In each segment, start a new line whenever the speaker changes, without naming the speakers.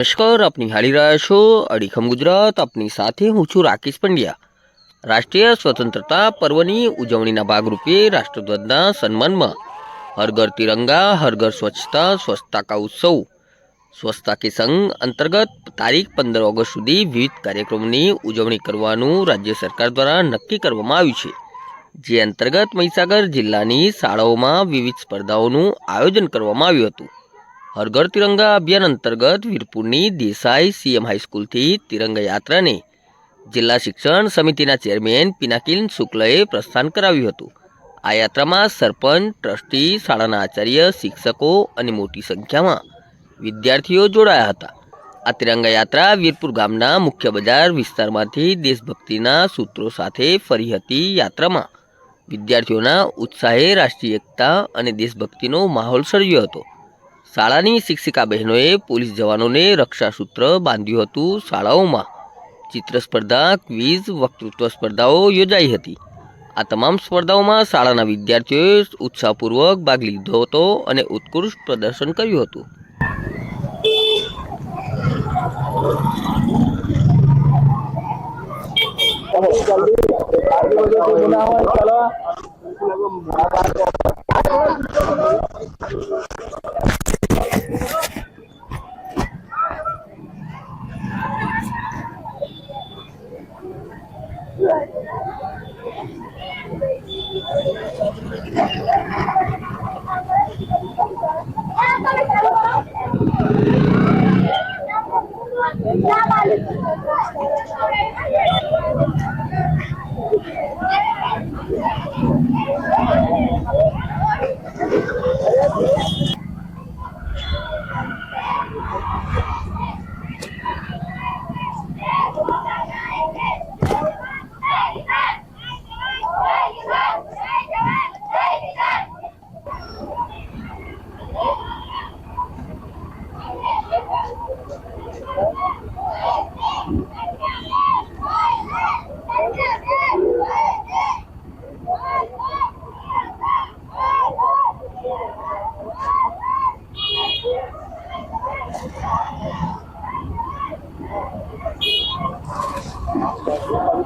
નમસ્કાર આપ નિહાળી રહ્યા છો અડીખમ ગુજરાત, આપની સાથે હું છું રાકેશ પંડ્યા. રાષ્ટ્રીય સ્વતંત્રતા પર્વની ઉજવણીના ભાગરૂપે રાષ્ટ્રધ્વજના સન્માનમાં હર ઘર તિરંગા, હર ઘર સ્વચ્છતા સ્વચ્છતા કા ઉત્સવ. સ્વચ્છતા કે સંઘ અંતર્ગત તારીખ પંદર ઓગસ્ટ સુધી વિવિધ કાર્યક્રમોની ઉજવણી કરવાનું રાજ્ય સરકાર દ્વારા નક્કી કરવામાં આવ્યું છે. જે અંતર્ગત મહીસાગર જિલ્લાની શાળાઓમાં વિવિધ સ્પર્ધાઓનું આયોજન કરવામાં આવ્યું હતું. હર ઘર તિરંગા અભિયાન અંતર્ગત વીરપુરની દેસાઈ સીએમ હાઈસ્કૂલથી તિરંગા યાત્રાને જિલ્લા શિક્ષણ સમિતિના ચેરમેન પિનાકિન શુક્લએ પ્રસ્થાન કરાવ્યું હતું. આ યાત્રામાં સરપંચ, ટ્રસ્ટી, શાળાના આચાર્ય, શિક્ષકો અને મોટી સંખ્યામાં વિદ્યાર્થીઓ જોડાયા હતા. આ તિરંગા યાત્રા વીરપુર ગામના મુખ્ય બજાર વિસ્તારમાંથી દેશભક્તિના સૂત્રો સાથે ફરી હતી યાત્રામાં. વિદ્યાર્થીઓના ઉત્સાહે રાષ્ટ્રીય એકતા અને દેશભક્તિનો માહોલ સર્જ્યો હતો. શાળાની શિક્ષિકા બહેનોએ પોલીસ જવાનોને રક્ષાસૂત્ર બાંધ્યું હતું શાળાઓમાં. ચિત્ર સ્પર્ધા, ક્વિઝ, વક્તૃત્વ સ્પર્ધાઓ યોજાઈ હતી. આ તમામ સ્પર્ધાઓમાં શાળાના વિદ્યાર્થીઓએ ઉત્સાહપૂર્વક ભાગ લીધો હતો અને ઉત્કૃષ્ટ પ્રદર્શન કર્યું હતું.
Thank you.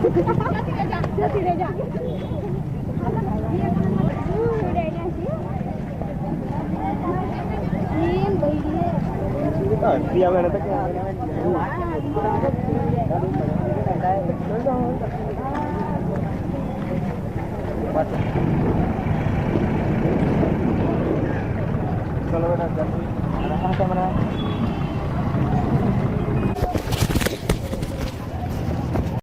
Dia
mana tak Kalau mana, mana mana.